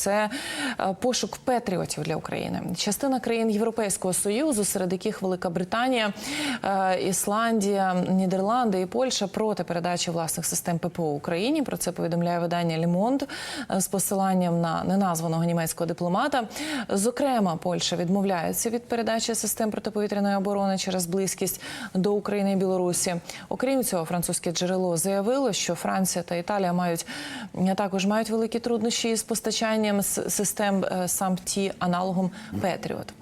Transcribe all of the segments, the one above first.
Це е, пошук патріотів для України. Частина країн Європейського союзу, серед яких Велика Британія, е, Ісландія, Нідерланди і Польща проти передачі власних систем ППО Україні. Про це повідомляє видання Лімонд з посиланням на неназваного німецького дипломата. Зокрема, Польща відмовляється від передачі систем протиповітряної оборони через близькість до України і Білорусі. Окрім цього, французьке джерело заявило, що Франція та Італія мають також мають великі труднощі з постачанням с- систем е, САМ-Ті аналогом Петріот.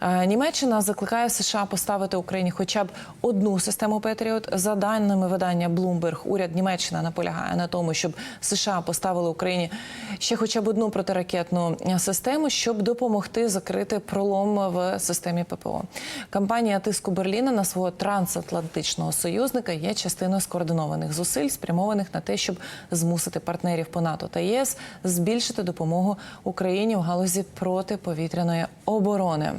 Е, Німеччина закликає США поставити Україні хоча б одну систему Петріот. За даними видання Bloomberg, уряд Німеччина наполягає на тому, щоб США поставили Україні ще хоча б одну протиракетну систему, щоб допомогти закрити пролом в системі ППО. Кампанія тиску Берліна на свого трансатлантичного союзника є частиною скоординованих зусиль, спрямованих на те, щоб змусити партнерів по НАТО та ЄС збільшити допомогу Україні в галузі протиповітряної оборони.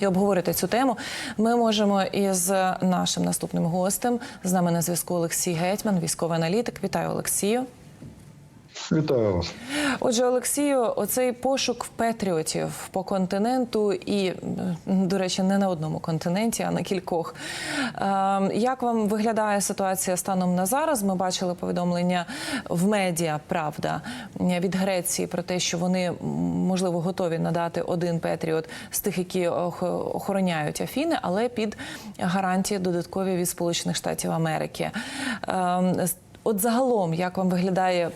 І обговорити цю тему ми можемо із нашим наступним гостем. З нами на зв'язку Олексій Гетьман, військовий аналітик. Вітаю, Олексію. Вітаю вас. Отже, Олексію, оцей пошук патріотів по континенту і, до речі, не на одному континенті, а на кількох. Е, Як вам виглядає ситуація станом на зараз? Ми бачили повідомлення в медіа Правда від Греції про те, що вони можливо готові надати один патріот з тих, які ох- охороняють Афіни, але під гарантії додаткові від Сполучених Штатів Америки. Е, От загалом, як вам виглядає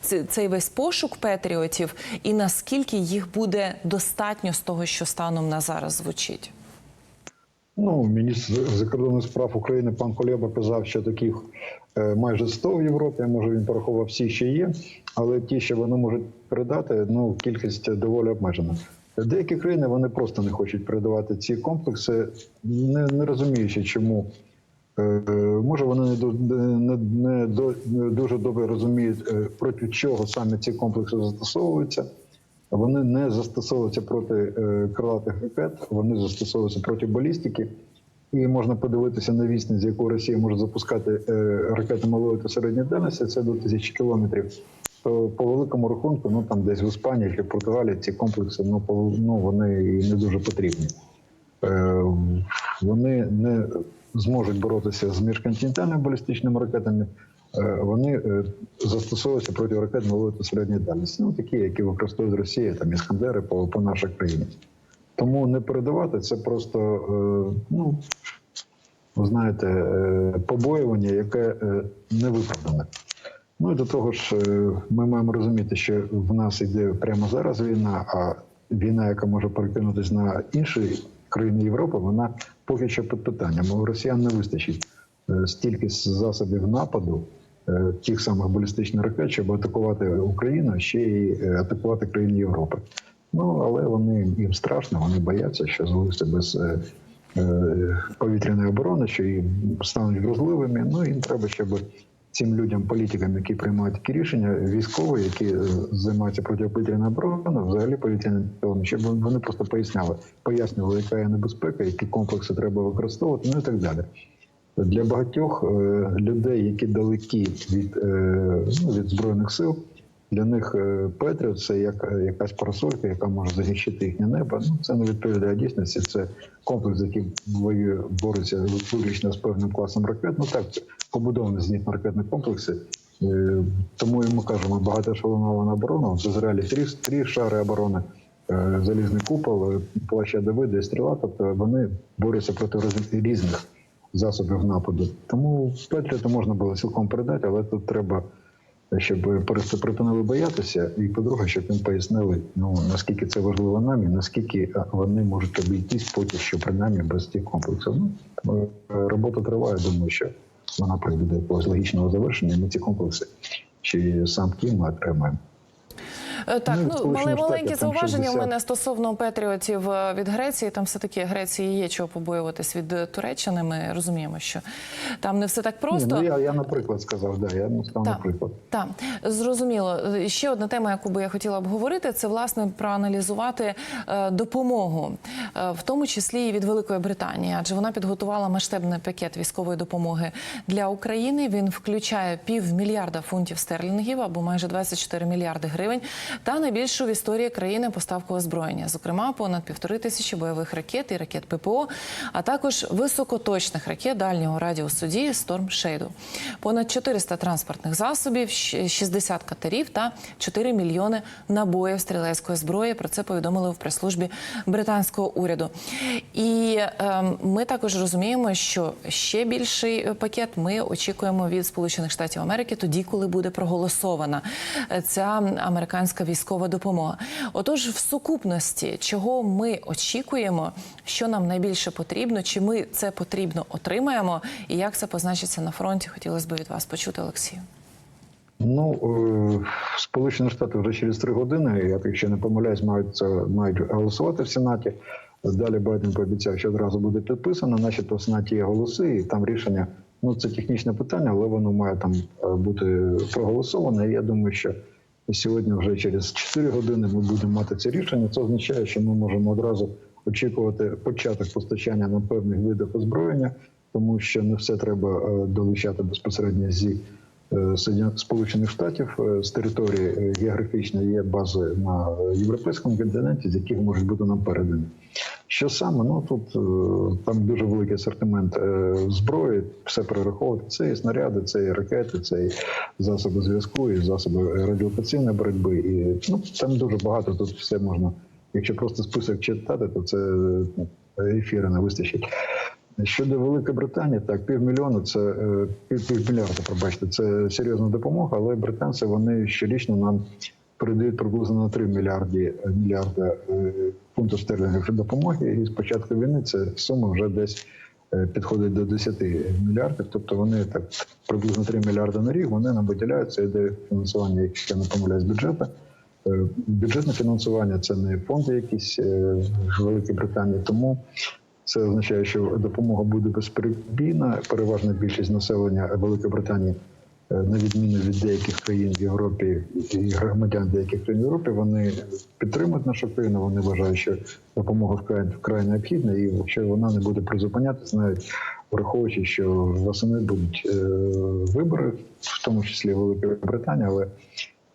цей весь пошук патріотів, і наскільки їх буде достатньо з того, що станом на зараз звучить? Ну, міністр закордонних справ України пан Кулеба казав, що таких е, майже 100 в Європі. Може він порахував всі, що є, але ті, що вони можуть передати, ну кількість доволі обмежена. Деякі країни вони просто не хочуть передавати ці комплекси, не, не розуміючи, чому. Е, Може, вони не, не, дуже добре розуміють, е, проти чого саме ці комплекси застосовуються. Вони не застосовуються проти е, крилатих ракет, вони застосовуються проти балістики. І можна подивитися на відстань, з якої Росія може запускати ракети малої та середньої дальності, це до тисячі кілометрів. То по великому рахунку, ну там десь в Іспанії чи в Португалії ці комплекси ну, ну вони не дуже потрібні. Вони не зможуть боротися з міжконтинентальними балістичними ракетами. Е, Вони е, застосовуються проти ракет малої та середньої дальності. Ну такі, які використовують Росія, там іскандери по, по нашій країні. Тому не передавати це просто е, ну ви знаєте, побоювання, яке не виправдане. Ну і до того ж, ми маємо розуміти, що в нас йде прямо зараз війна, а війна, яка може перекинутися на інші країни Європи, вона поки що під питанням. У росіян не вистачить е, стільки засобів нападу. е, Тих самих балістичних ракет, щоб атакувати Україну, ще й е, атакувати країни Європи. Ну але вони їм страшно, вони бояться, що залишаться без повітряної оборони, що їм стануть вразливими. Ну їм треба, щоб цим людям, політикам, які приймають такі рішення, військові, які е, займаються протиповітряною обороною, взагалі повітряним силами, щоб вони просто поясняли, пояснювали, яка є небезпека, які комплекси треба використовувати, ну і так далі. Для багатьох е, людей, які далекі від, е, ну, від збройних сил, для них е, Петріот це як е, якась парасолька, яка може захищити їхнє небо. Ну це не відповідає дійсності. Це комплекс, який воює бореться виключно з певним класом ракет. Ну так це побудовані зенітно-ракетні комплекси. Е, Тому і ми кажемо багатошолонована оборона. З Ізраїлі три, три шари оборони, залізний купол, плаща Давида і стріла. Тобто вони борються проти різних засобів нападу. Тому Петріоту можна було цілком передати, але тут треба щоб припинили боятися, і по-друге, щоб їм пояснили, ну наскільки це важливо нам, і наскільки вони можуть обійтись поки що принаймні без тих комплексів. Ну е, робота триває. Думаю, що вона прийде до якогось логічного завершення. Ми ці комплекси чи сам Кім ми отримаємо. Е, Так, Ну, ну мале Штати, зауваження у мене стосовно патріотів е, від Греції. Там все таки Греції є чого побоюватись від е, Туреччини. Ми розуміємо, що там не все так просто. Ні, ну я, я наприклад сказав, да, я став Так. наприклад. Так, зрозуміло. Ще одна тема, яку би я хотіла обговорити, це власне проаналізувати допомогу, в тому числі і від Великої Британії, адже вона підготувала масштабний пакет військової допомоги для України. Він включає півмільярда фунтів стерлінгів або майже 24 мільярди гривень. Та найбільшу в історії країни поставку озброєння, зокрема понад півтори тисячі бойових ракет і ракет ППО, а також високоточних ракет дальнього радіусу дії Storm Shadow. Понад 400 транспортних засобів, щ- 60 катерів та 4 мільйони набоїв стрілецької зброї. Про це повідомили в прес-службі британського уряду. І ем, ми також розуміємо, що ще більший е, пакет ми очікуємо від Сполучених Штатів Америки тоді, коли буде проголосована е, ця американська військова допомога. Отож, в сукупності, чого ми очікуємо, що нам найбільше потрібно, чи ми це потрібно отримаємо, і як це позначиться на фронті, хотілося б від вас почути, Олексію. Ну, е, Сполучені Штати вже через три години, я ще не помиляюсь, мають мають голосувати в Сенаті. Далі Байден пообіцяв, що одразу буде підписано. Начебто в Сенаті є голоси, і там рішення. Ну це технічне питання, але воно має там е, бути проголосоване. Я думаю, що сьогодні, вже через 4 години, ми будемо мати це рішення. Це означає, що ми можемо одразу очікувати початок постачання на певних видах озброєння, тому що не все треба е, долучати безпосередньо зі е, Сполучених Штатів е, з території географічної є бази на європейському континенті, з яких можуть бути нам передані. Що саме? Ну тут е, там дуже великий асортимент е, зброї, все перераховувати. Це і снаряди, це і ракети, це і засоби зв'язку, і засоби радіолокаційної боротьби. І ну там дуже багато. Тут все можна. Якщо просто список читати, то це ну, ефіри не вистачить. Щодо Великої Британії, так півмільйона це е, півмільярда, пробачте, це серйозна допомога, але британці вони щорічно нам передають приблизно на 3 мільярди мільярда е, фунтів стерлінгів допомоги. І з початку війни ця сума вже десь е, підходить до 10 мільярдів. Тобто вони так приблизно 3 мільярди на рік. Вони нам виділяють це йде фінансування, якщо я не помиляюсь, бюджету. Е, Бюджетне фінансування це не фонди якісь е, в Великій Британії, тому це означає, що допомога буде безперебійна. Переважна більшість населення Великої Британії, е, на відміну від деяких країн в Європі і громадян деяких країн в Європі, вони підтримують нашу країну. Вони вважають, що допомога вкрай вкрай необхідна, і якщо вона не буде призупинятися, навіть враховуючи, що восени будуть е, вибори, в тому числі в Великій Британії, але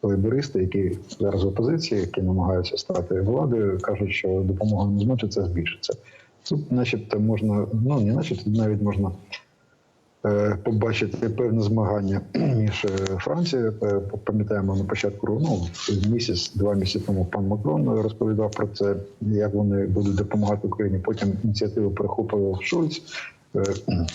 лейбористи, які зараз в опозиції, які намагаються стати владою, кажуть, що допомога не це збільшиться. Тут, начебто, можна, ну не начебто, навіть можна е, побачити певне змагання між е, Францією. Е, Пам'ятаємо на початку ну, місяць, два місяці тому пан Макрон розповідав про це, як вони будуть допомагати Україні. Потім ініціативу перехопив Шульц. Е,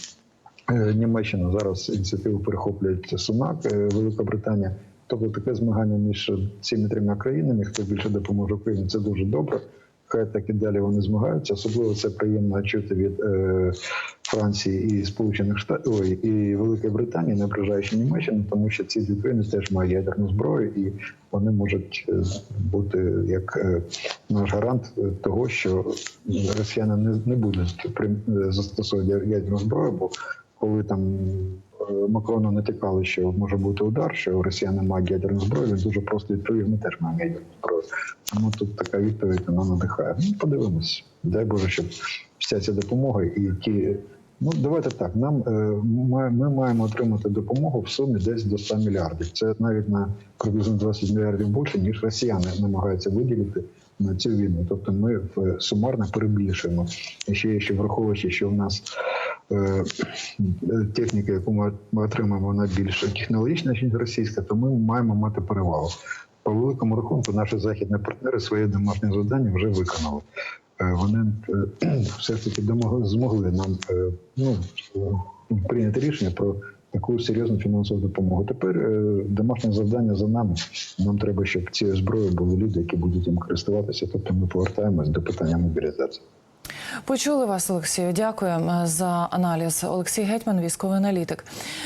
Е, Німеччина зараз ініціативу перехоплюють Сунак, е, Велика Британія. Тобто таке змагання між цими трьома країнами, хто більше допоможе Україні, це дуже добре. Хай так і далі вони змагаються. Особливо це приємно чути від е, Франції і Сполучених Штатів ой, і Великої Британії, не ображаючи Німеччину, тому що ці дві країни теж мають ядерну зброю, і вони можуть е, бути як е, наш гарант е, того, що росіяни не, не будуть застосовувати ядерну зброю, бо коли там Макрону натякали, що може бути удар, що росіяни мають ядерну зброю, він дуже просто відповів, ми теж маємо ядерну зброю. Тому тут така відповідь вона надихає. Ну, подивимось. Дай Боже, щоб вся ця допомога і ті. Ну, давайте так. Нам е, ми, ми маємо отримати допомогу в сумі десь до 100 мільярдів. Це навіть на приблизно 20 мільярдів більше, ніж росіяни намагаються виділити на цю війну. Тобто ми в сумарно перебільшуємо. Ще, ще враховуючи, що в нас е, техніка, яку ми отримаємо, вона більш технологічна, ніж російська, то ми маємо мати перевагу. По великому рахунку, наші західні партнери своє домашнє завдання вже виконали. Е, Вони все ж таки змогли нам е, ну, прийняти рішення про таку серйозну фінансову допомогу. Тепер е, домашнє завдання за нами. Нам треба, щоб цією зброєю були люди, які будуть їм користуватися. Тобто ми повертаємось до питання мобілізації. Почули вас, Олексію. Дякую за аналіз. Олексій Гетьман, військовий аналітик.